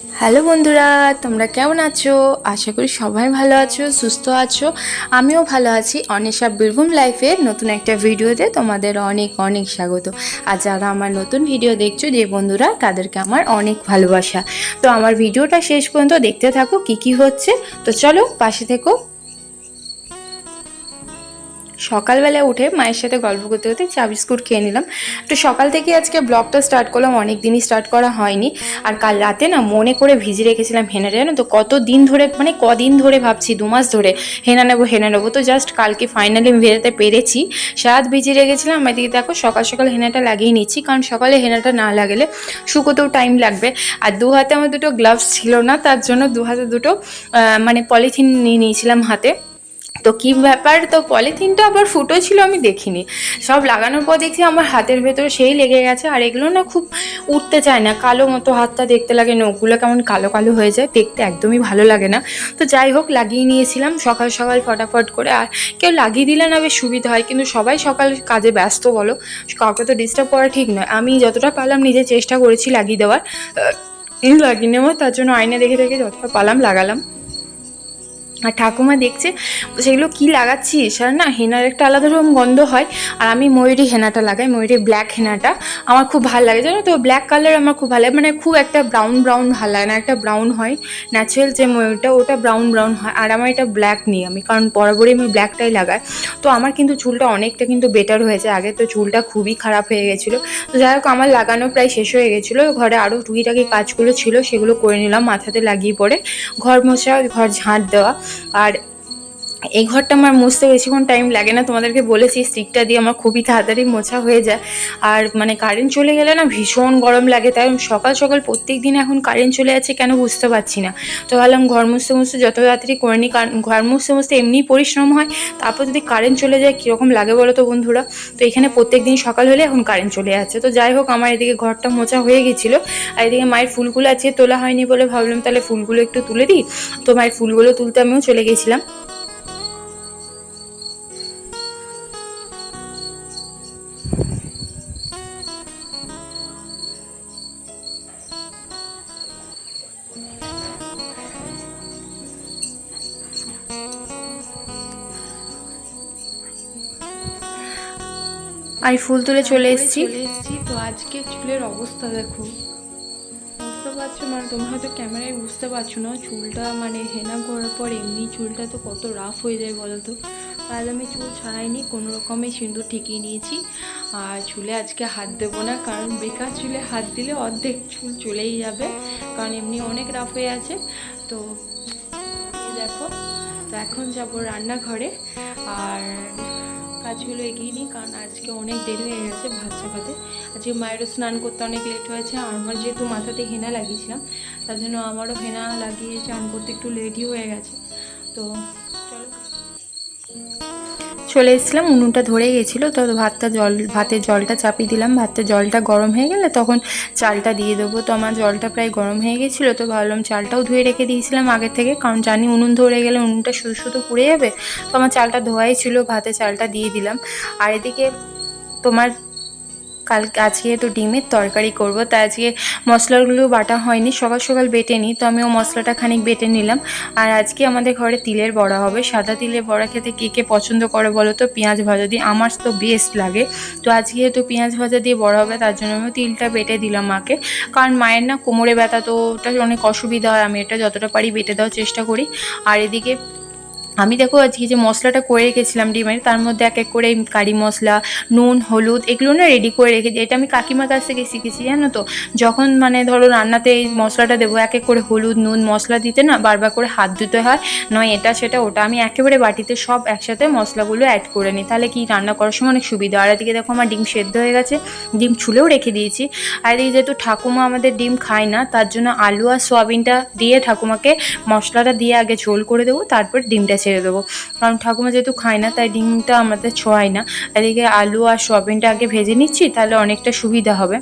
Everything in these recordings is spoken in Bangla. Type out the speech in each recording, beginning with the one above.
হ্যালো বন্ধুরা, তোমরা কেমন আছো? আশা করি সবাই ভালো আছো, সুস্থ আছো। আমিও ভালো আছি। অনেশা বীরভূম লাইফের নতুন একটা ভিডিওতে তোমাদের অনেক অনেক স্বাগত। আর যারা আমার নতুন ভিডিও দেখছ, যে বন্ধুরা, তাদেরকে আমার অনেক ভালোবাসা। তো আমার ভিডিওটা শেষ পর্যন্ত দেখতে থাকো, কি কি হচ্ছে। তো চলো, পাশে থেকো। সকালবেলা উঠে মায়ের সাথে গল্প করতে করতে চা বিস্কুট খেয়ে নিলাম। তো সকাল থেকে আজকে ব্লগটা স্টার্ট করলাম অনেক দিনই স্টার্ট করা হয়নি। আর কাল রাতে না মনে করে ভিজে রেখেছিলাম হেনাটা জানো তো? কত দিন ধরে মানে কদিন ধরে ভাবছি, দু মাস ধরে হেনা নেব হেনা নেব। তো জাস্ট কালকে ফাইনালি আমি ভেজাতে পেরেছি। সারাত ভিজিয়ে রেখেছিলাম, এদিকে দেখো সকাল সকাল হেনাটা লাগিয়ে নিচ্ছি, কারণ সকালে হেনাটা না লাগালে শুকোতেও টাইম লাগবে। আর দু হাতে আমার দুটো গ্লাভস ছিল না, তার জন্য দু হাতে দুটো মানে পলিথিন নিয়ে নিয়েছিলাম হাতে। তো কি ব্যাপার? তো পলিথিনটা আবার ফুটো ছিল, আমি দেখিনি। সব লাগানোর পর দেখছি আমার হাতের ভেতরে সেই লেগে গেছে। আর এগুলো না খুব উঠতে চায় না, কালো মতো হাতটা দেখতে লাগে, নখগুলো কেমন কালো কালো হয়ে যায়, দেখতে একদমই ভালো লাগে না। তো যাই হোক, লাগিয়ে নিয়েছিলাম, সকাল সকাল ফটাফট করে। আর কেউ লাগিয়ে দিলে না বেশ সুবিধা হয়, কিন্তু সবাই সকাল কাজে ব্যস্ত বলো, কাউকে তো ডিস্টার্ব করা ঠিক নয়। আমি যতটা পারলাম নিজে চেষ্টা করেছি লাগিয়ে দেওয়ার লাগিয়ে নেওয়া তার জন্য আয়না দেখে দেখে যতটা পারলাম লাগালাম। আর ঠাকুমা দেখছে, সেগুলো কি লাগাচ্ছিস? আর না, হেনার একটা আলাদা রকম গন্ধ হয়। আর আমি ময়ূরী হেনাটা লাগাই, ময়ূরী ব্ল্যাক হেনাটা। আমার খুব ভালো লাগে, জানো তো? ব্ল্যাক কালার আমার খুব ভালো লাগে। মানে খুব একটা ব্রাউন ব্রাউন ভালো লাগে না, একটা ব্রাউন হয়। ন্যাচারাল যে ময়ূরটা, ওটা ব্রাউন ব্রাউন হয়। আর আমার এটা ব্ল্যাক নিই আমি, কারণ বরাবরই আমি ব্ল্যাকটাই লাগাই। তো আমার কিন্তু চুলটা অনেকটা কিন্তু বেটার হয়েছে। আগে তো চুলটা খুবই খারাপ হয়ে গেছিল। তো যাই হোক, আমার লাগানো প্রায় শেষ হয়ে গেছিল। ঘরে আরও টুকিটাকি কাজগুলো ছিল, সেগুলো করে নিলাম, মাথাতে লাগিয়ে পড়ে ঘর মোছা, ঘর ঝাঁট দেওয়া। আর এই ঘরটা আমার মুছতে বেশিক্ষণ টাইম লাগে না। তোমাদেরকে বলেছি স্টিকটা দিয়ে আমার খুবই তাড়াতাড়ি মোছা হয়ে যায়। আর মানে কারেন্ট চলে গেলে না ভীষণ গরম লাগে, তাই সকাল সকাল প্রত্যেক দিন এখন কারেন্ট চলে যাচ্ছে কেন বুঝতে পারছি না। তো ভাবলাম ঘর মুছতে মুছতে যত তাড়াতাড়ি করে নিই কারণ ঘর মুছতে মুছতে এমনিই পরিশ্রম হয়, তারপর যদি কারেন্ট চলে যায় কীরকম লাগে বলো তো বন্ধুরা? তো এখানে প্রত্যেক দিন সকাল হলে এখন কারেন্ট চলে যাচ্ছে। তো যাই হোক, আমার এদিকে ঘরটা মোছা হয়ে গেছিল। আর এদিকে মায়ের ফুলগুলো আছে তোলা হয়নি বলে ভাবলাম, তাহলে ফুলগুলো একটু তুলে দিই। তো মায়ের ফুলগুলো তুলতে আমিও চলে গেছিলাম। আমি ফুল তুলে চলে এসেছি। চলে এসেছি। তো আজকে চুলের অবস্থা দেখো। বুঝতে পারছ মানে তোমরা হয়তো ক্যামেরায় বুঝতে পারছ না চুলটা মানে হেনা করার পর এমনি চুলটা তো কত রাফ হয়ে যায় বলো তো আজ আমি চুল ছাড়াইনি কোনো রকমে সিঁদুর ঠেকিয়ে নিয়েছি। আর চুলে আজকে হাত দেবো না কারণ বেকার চুলে হাত দিলে অর্ধেক চুল চলেই যাবে কারণ এমনি অনেক রাফ হয়ে আছে। তো দেখো তো এখন যাব রান্নাঘরে। আর কাজগুলো এগিয়ে নিই, কারণ আজকে অনেক দেরি হয়ে গেছে ভাত চাপাতে। আজকে মায়েরও স্নান করতে অনেক লেট হয়েছে, আর আমার যেহেতু মাথাতে হেনা লাগিয়েছিলাম, তার জন্য আমারও হেনা লাগিয়ে স্নান করতে একটু লেটই হয়ে গেছে। তো চলো এসেছিলাম, উনুনটা ধরে গেছিল, তো ভাতটা জল, ভাতের জলটা চাপিয়ে দিলাম ভাতটা জলটা গরম হয়ে গেলে তখন চালটা দিয়ে দেবো। তো আমার জলটা প্রায় গরম হয়ে গেছিল, তো ভাবলাম চালটাও ধুয়ে রেখে দিয়েছিলাম আগে থেকে, কারণ জানি উনুন ধরে গেলে উনুনটা শুধু শুধু পুড়ে যাবে। তো আমার চালটা ধোয়াই ছিল, ভাতে চালটা দিয়ে দিলাম। আর এদিকে তোমার কাল আজকে তো ডিমের তরকারি করব তাই আজকে মশলাগুলো বাটা হয়নি, সকাল সকাল বেটে নিই, তো আমি ও মশলাটা খানিক বেটে নিলাম। আর আজকে আমাদের ঘরে তিলের বড়া হবে, সাদা তিলের বড়া খেতে কে কে পছন্দ করে বলো তো? পেঁয়াজ ভাজা দিয়ে, আমার তো বেস্ট লাগে। তো আজকে যেহেতু পেঁয়াজ ভাজা দিয়ে বড়া হবে, তার জন্য আমি তিলটা বেটে দিলাম মাকে। কারণ মায়ের না কোমরে ব্যথা, তো ওটা অনেক অসুবিধা হয়, আমি এটা যতটা পারি বেটে দেওয়ার চেষ্টা করি। আর এদিকে আমি দেখো আজকে যে মশলাটা করে রেখেছিলাম ডিমের তার মধ্যে এক এক করে কারি মশলা, নুন, হলুদ, এগুলো না রেডি করে রেখেছি এটা আমি কাকিমার কাছ থেকে শিখেছি, জানো তো? যখন মানে ধরো রান্নাতে এই মশলাটা দেবো, এক এক করে হলুদ, নুন, মশলা দিতে না বারবার করে হাত ধুতে হয়, নয় এটা, সেটা, ওটা, আমি একেবারে বাটিতে সব একসাথে মশলাগুলো অ্যাড করে নিই। তাহলে কি রান্না করার সময় অনেক সুবিধা আর এদিকে দেখো আমার ডিম সেদ্ধ হয়ে গেছে, ডিম ছুলেও রেখে দিয়েছি। আর এদিকে যেহেতু ঠাকুমা আমাদের ডিম খায় না, তার জন্য আলু আর সোয়াবিনটা দিয়ে ঠাকুমাকে মশলাটা দিয়ে আগে ঝোল করে দেবো, তারপর ডিমটা ছেড়ে দেবো। কারণ ঠাকুমা যেহেতু খায় না, তাই ডিমটা আমাদের ছোঁয়ায় না। এদিকে আলু আর সোয়াবিনটা আগে ভেজে নিচ্ছি, তাহলে অনেকটা সুবিধা হবে।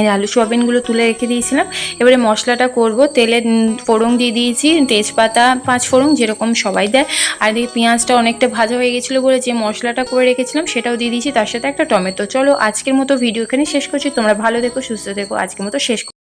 এই আলু সোয়াবিনগুলো তুলে রেখে দিয়েছিলাম। এবারে মশলাটা করব, তেলে ফোড়ন দিয়ে দিয়েছি, তেজপাতা, পাঁচ ফোড়ন যেরকম সবাই দেয়। আর এদিকে পেঁয়াজটা অনেকটা ভাজা হয়ে গেছিল বলে যে মশলাটা করে রেখেছিলাম, সেটাও দিয়ে দিয়েছি। তার সাথে একটা টমেটো। চলো আজকের মতো ভিডিও এখানে শেষ করছি। তোমরা ভালো দেখো সুস্থ দেখো আজকের মতো শেষ